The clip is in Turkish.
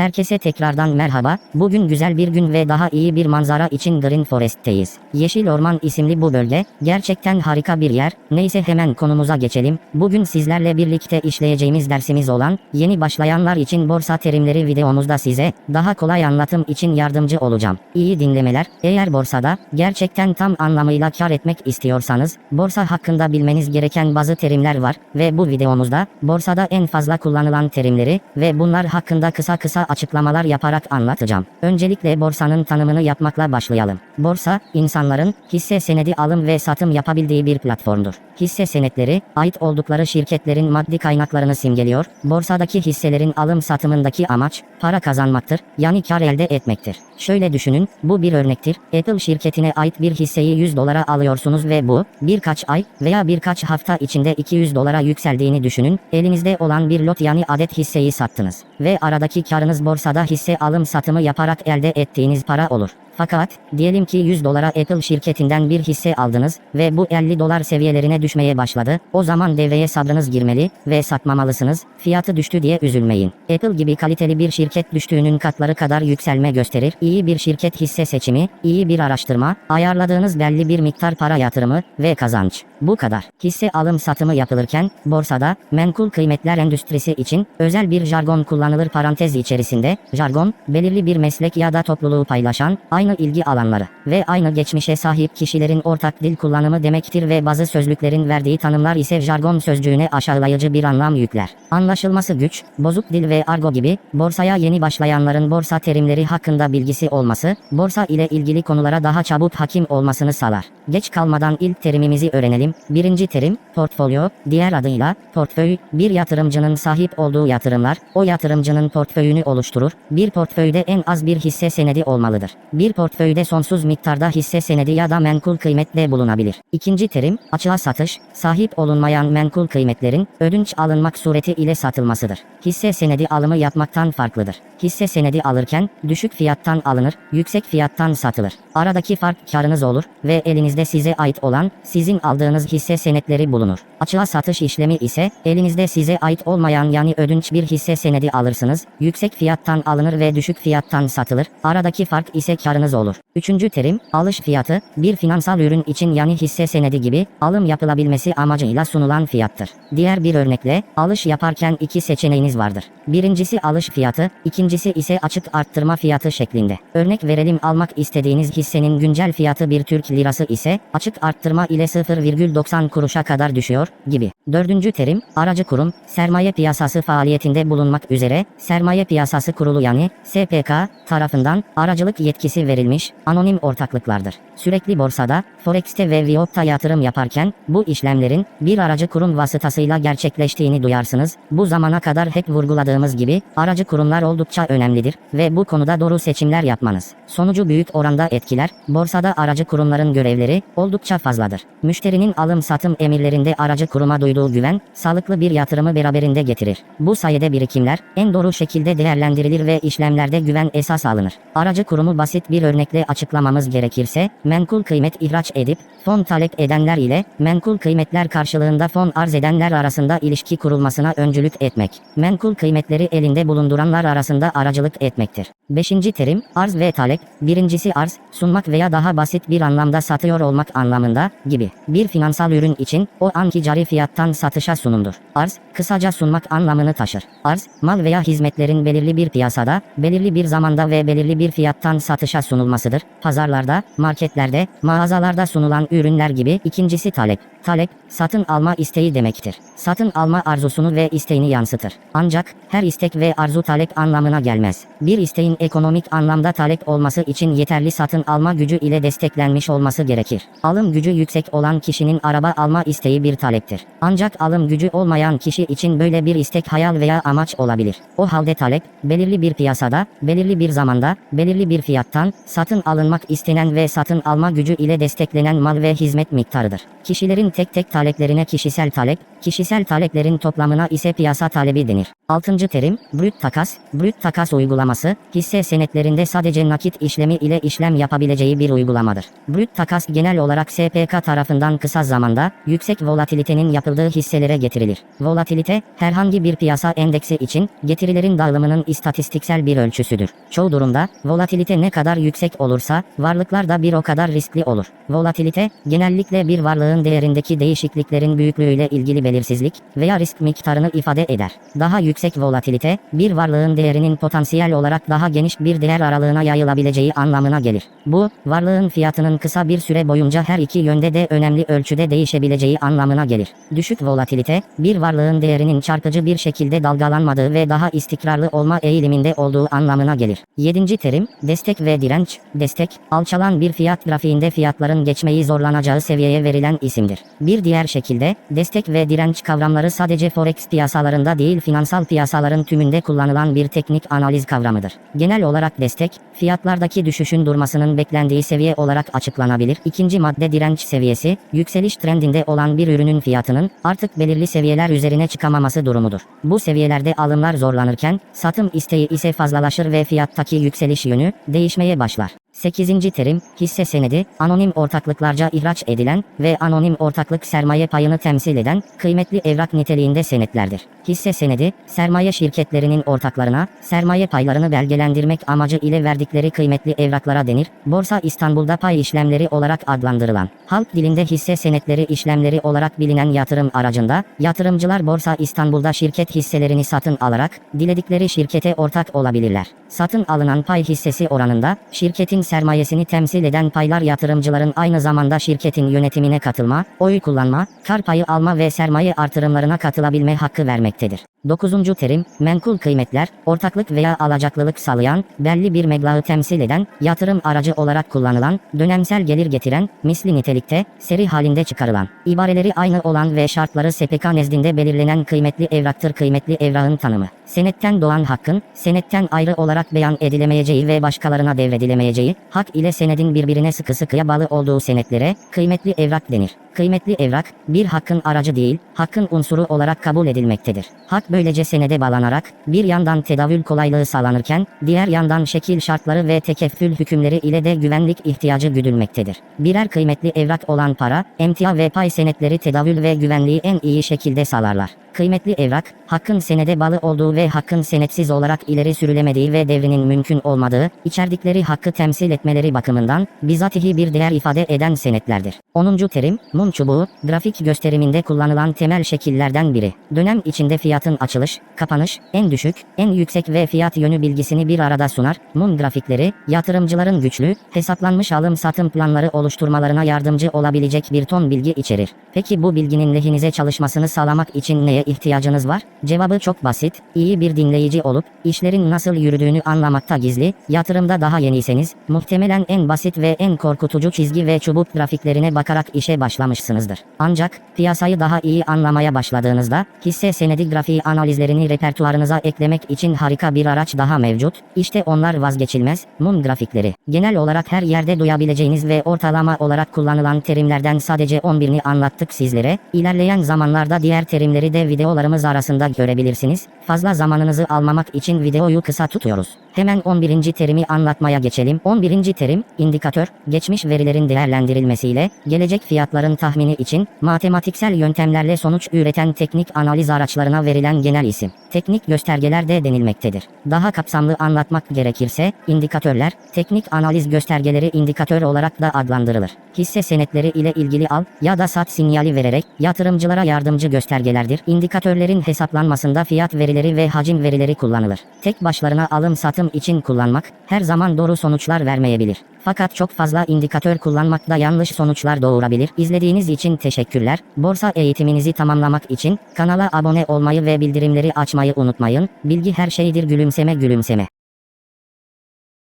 Herkese tekrardan merhaba. Bugün güzel bir gün ve daha iyi bir manzara için Green Forest'teyiz. Yeşil Orman isimli bu bölge gerçekten harika bir yer. Neyse hemen konumuza geçelim. Bugün sizlerle birlikte işleyeceğimiz dersimiz olan yeni başlayanlar için borsa terimleri videomuzda size daha kolay anlatım için yardımcı olacağım. İyi dinlemeler. Eğer borsada gerçekten tam anlamıyla kar etmek istiyorsanız borsa hakkında bilmeniz gereken bazı terimler var ve bu videomuzda borsada en fazla kullanılan terimleri ve bunlar hakkında kısa kısa açıklamalar yaparak anlatacağım. Öncelikle borsanın tanımını yapmakla başlayalım. Borsa, insanların hisse senedi alım ve satım yapabildiği bir platformdur. Hisse senetleri, ait oldukları şirketlerin maddi kaynaklarını simgeliyor. Borsadaki hisselerin alım satımındaki amaç, para kazanmaktır, yani kar elde etmektir. Şöyle düşünün, bu bir örnektir. Apple şirketine ait bir hisseyi 100 dolara alıyorsunuz ve bu, birkaç ay veya birkaç hafta içinde 200 dolara yükseldiğini düşünün. Elinizde olan bir lot yani adet hisseyi sattınız. Ve aradaki karınız borsada hisse alım satımı yaparak elde ettiğiniz para olur. Fakat, diyelim ki 100 dolara Apple şirketinden bir hisse aldınız ve bu 50 dolar seviyelerine düşmeye başladı. O zaman devreye sabrınız girmeli ve satmamalısınız. Fiyatı düştü diye üzülmeyin. Apple gibi kaliteli bir şirket düştüğünün katları kadar yükselme gösterir. İyi bir şirket hisse seçimi, iyi bir araştırma, ayarladığınız belli bir miktar para yatırımı ve kazanç. Bu kadar. Hisse alım satımı yapılırken borsada menkul kıymetler endüstrisi için özel bir jargon kullanılır parantez içerisinde. Jargon belirli bir meslek ya da topluluğu paylaşan aynı ilgi alanları ve aynı geçmişe sahip kişilerin ortak dil kullanımı demektir ve bazı sözlüklerin verdiği tanımlar ise jargon sözcüğüne aşağılayıcı bir anlam yükler. Anlaşılması güç, bozuk dil ve argo gibi borsaya yeni başlayanların borsa terimleri hakkında bilgisi olması, borsa ile ilgili konulara daha çabuk hakim olmasını sağlar. Geç kalmadan ilk terimimizi öğrenelim. Birinci terim, portfolyo, diğer adıyla portföy, bir yatırımcının sahip olduğu yatırımlar, o yatırımcının portföyünü oluşturur. Bir portföyde en az bir hisse senedi olmalıdır. Bir portföyde sonsuz miktarda hisse senedi ya da menkul kıymetle bulunabilir. İkinci terim, açığa satış, sahip olunmayan menkul kıymetlerin ödünç alınmak sureti ile satılmasıdır. Hisse senedi alımı yapmaktan farklıdır. Hisse senedi alırken düşük fiyattan alınır, yüksek fiyattan satılır. Aradaki fark karınız olur ve elinizde size ait olan, sizin aldığınız hisse senetleri bulunur. Açığa satış işlemi ise elinizde size ait olmayan yani ödünç bir hisse senedi alırsınız, yüksek fiyattan alınır ve düşük fiyattan satılır. Aradaki fark ise karınız olur. Üçüncü terim, alış fiyatı, bir finansal ürün için yani hisse senedi gibi alım yapılabilmesi amacıyla sunulan fiyattır. Diğer bir örnekle, alış yaparken iki seçeneğiniz vardır. Birincisi alış fiyatı, ikincisi ise açık arttırma fiyatı şeklinde. Örnek verelim almak istediğiniz hissenin güncel fiyatı bir Türk lirası ise açık arttırma ile 0,90 kuruşa kadar düşüyor gibi. Dördüncü terim, aracı kurum, sermaye piyasası faaliyetinde bulunmak üzere, sermaye piyasası kurulu yani SPK tarafından aracılık yetkisi verilmiş anonim ortaklıklardır. Sürekli borsada, Forex'te ve Viyop'ta yatırım yaparken bu işlemlerin bir aracı kurum vasıtasıyla gerçekleştiğini duyarsınız. Bu zamana kadar hep vurguladığımız gibi aracı kurumlar oldukça önemlidir ve bu konuda doğru seçimler yapmanız sonucu büyük oranda etkiler. Borsada aracı kurumların görevleri oldukça fazladır. Müşterinin alım satım emirlerinde aracı kuruma duyduğu güven sağlıklı bir yatırımı beraberinde getirir. Bu sayede birikimler en doğru şekilde değerlendirilir ve işlemlerde güven esas alınır. Aracı kurumu basit bir örnekle açıklamamız gerekirse, menkul kıymet ihraç edip, fon talep edenler ile menkul kıymetler karşılığında fon arz edenler arasında ilişki kurulmasına öncülük etmek. Menkul kıymetleri elinde bulunduranlar arasında aracılık etmektir. Beşinci terim, arz ve talep. Birincisi arz, sunmak veya daha basit bir anlamda satıyor olmak anlamında, gibi. Bir finansal ürün için, o anki cari fiyattan satışa sunumdur. Arz, kısaca sunmak anlamını taşır. Arz, mal veya hizmetlerin belirli bir piyasada, belirli bir zamanda ve belirli bir fiyattan satışa sunulmasıdır. Pazarlarda, marketlerde, mağazalarda sunulan ürünler gibi. İkincisi talep. Talep, satın alma isteği demektir. Satın alma arzusunu ve isteğini yansıtır. Ancak, her istek ve arzu talep anlamına gelmez. Bir isteğin ekonomik anlamda talep olması için yeterli satın alma gücü ile desteklenmiş olması gerekir. Alım gücü yüksek olan kişinin araba alma isteği bir taleptir. Ancak alım gücü olmayan kişi için böyle bir istek hayal veya amaç olabilir. O halde talep, belirli bir piyasada, belirli bir zamanda, belirli bir fiyattan, satın alınmak istenen ve satın alma gücü ile desteklenen mal ve hizmet miktarıdır. Kişilerin Tek tek taleplerine kişisel talep, kişisel taleplerin toplamına ise piyasa talebi denir. 6. terim, brüt takas, brüt takas uygulaması, hisse senetlerinde sadece nakit işlemi ile işlem yapabileceği bir uygulamadır. Brüt takas genel olarak SPK tarafından kısa zamanda, yüksek volatilitenin yapıldığı hisselere getirilir. Volatilite, herhangi bir piyasa endeksi için, getirilerin dağılımının istatistiksel bir ölçüsüdür. Çoğu durumda, volatilite ne kadar yüksek olursa, varlıklar da bir o kadar riskli olur. Volatilite, genellikle bir varlığın değerindeki değişikliklerin büyüklüğüyle ilgili belirsizlik veya risk miktarını ifade eder. Daha yüksek volatilite, bir varlığın değerinin potansiyel olarak daha geniş bir değer aralığına yayılabileceği anlamına gelir. Bu, varlığın fiyatının kısa bir süre boyunca her iki yönde de önemli ölçüde değişebileceği anlamına gelir. Düşük volatilite, bir varlığın değerinin çarpıcı bir şekilde dalgalanmadığı ve daha istikrarlı olma eğiliminde olduğu anlamına gelir. 7. terim, destek ve direnç, destek, alçalan bir fiyat grafiğinde fiyatların geçmeyi zorlanacağı seviyeye verilen isimdir. Bir diğer şekilde, destek ve direnç kavramları sadece forex piyasalarında değil finansal piyasaların tümünde kullanılan bir teknik analiz kavramıdır. Genel olarak destek, fiyatlardaki düşüşün durmasının beklendiği seviye olarak açıklanabilir. İkinci madde direnç seviyesi, yükseliş trendinde olan bir ürünün fiyatının artık belirli seviyeler üzerine çıkamaması durumudur. Bu seviyelerde alımlar zorlanırken, satım isteği ise fazlalaşır ve fiyattaki yükseliş yönü değişmeye başlar. 8. terim, hisse senedi, anonim ortaklıklarca ihraç edilen ve anonim ortaklık sermaye payını temsil eden kıymetli evrak niteliğinde senetlerdir. Hisse senedi, sermaye şirketlerinin ortaklarına sermaye paylarını belgelendirmek amacı ile verdikleri kıymetli evraklara denir. Borsa İstanbul'da pay işlemleri olarak adlandırılan, halk dilinde hisse senetleri işlemleri olarak bilinen yatırım aracında, yatırımcılar Borsa İstanbul'da şirket hisselerini satın alarak, diledikleri şirkete ortak olabilirler. Satın alınan pay hissesi oranında, şirketin sermayesini temsil eden paylar yatırımcıların aynı zamanda şirketin yönetimine katılma, oy kullanma, kar payı alma ve sermaye artırımlarına katılabilme hakkı vermektedir. 9. terim, menkul kıymetler, ortaklık veya alacaklılık sağlayan, belli bir meblağı temsil eden, yatırım aracı olarak kullanılan, dönemsel gelir getiren, misli nitelikte, seri halinde çıkarılan, ibareleri aynı olan ve şartları SPK nezdinde belirlenen kıymetli evraktır kıymetli evrağın tanımı. Senetten doğan hakkın, senetten ayrı olarak beyan edilemeyeceği ve başkalarına devredilemeyeceği, hak ile senedin birbirine sıkı sıkıya bağlı olduğu senetlere, kıymetli evrak denir. Kıymetli evrak, bir hakkın aracı değil, hakkın unsuru olarak kabul edilmektedir. Hak böylece senede bağlanarak, bir yandan tedavül kolaylığı sağlanırken, diğer yandan şekil şartları ve tekeffül hükümleri ile de güvenlik ihtiyacı güdülmektedir. Birer kıymetli evrak olan para, emtia ve pay senetleri tedavül ve güvenliği en iyi şekilde sağlarlar. Kıymetli evrak, hakkın senede bağlı olduğu ve hakkın senetsiz olarak ileri sürülemediği ve devrinin mümkün olmadığı, içerdikleri hakkı temsil etmeleri bakımından, bizatihi bir değer ifade eden senetlerdir. 10. terim, mum çubuğu, grafik gösteriminde kullanılan temel şekillerden biri. Dönem içinde fiyatın açılış, kapanış, en düşük, en yüksek ve fiyat yönü bilgisini bir arada sunar. Mum grafikleri, yatırımcıların güçlü, hesaplanmış alım-satım planları oluşturmalarına yardımcı olabilecek bir ton bilgi içerir. Peki bu bilginin lehinize çalışmasını sağlamak için neye ihtiyacınız var? Cevabı çok basit, iyi bir dinleyici olup, işlerin nasıl yürüdüğünü anlamakta gizli, yatırımda daha yeniyseniz, muhtemelen en basit ve en korkutucu çizgi ve çubuk grafiklerine bakarak işe başlamışsınızdır. Ancak, piyasayı daha iyi anlamaya başladığınızda, hisse senedi grafiği analizlerini repertuarınıza eklemek için harika bir araç daha mevcut, işte onlar vazgeçilmez, mum grafikleri. Genel olarak her yerde duyabileceğiniz ve ortalama olarak kullanılan terimlerden sadece 11'ini anlattık sizlere, ilerleyen zamanlarda diğer terimleri de videolarımız arasında görebilirsiniz, fazla zamanınızı almamak için videoyu kısa tutuyoruz. Hemen 11. terimi anlatmaya geçelim. 11. terim, indikatör, geçmiş verilerin değerlendirilmesiyle, gelecek fiyatların tahmini için, matematiksel yöntemlerle sonuç üreten teknik analiz araçlarına verilen genel isim. Teknik göstergeler de denilmektedir. Daha kapsamlı anlatmak gerekirse, indikatörler, teknik analiz göstergeleri indikatör olarak da adlandırılır. Hisse senetleri ile ilgili al ya da sat sinyali vererek, yatırımcılara yardımcı göstergelerdir. İndikatörlerin hesaplanmasında fiyat verileri ve hacim verileri kullanılır. Tek başlarına alım satım için kullanmak, her zaman doğru sonuçlar vermeyebilir. Fakat çok fazla indikatör kullanmak da yanlış sonuçlar doğurabilir. İzlediğiniz için teşekkürler. Borsa eğitiminizi tamamlamak için kanala abone olmayı ve bildirimleri açmayı unutmayın. Bilgi her şeydir gülümseme gülümseme.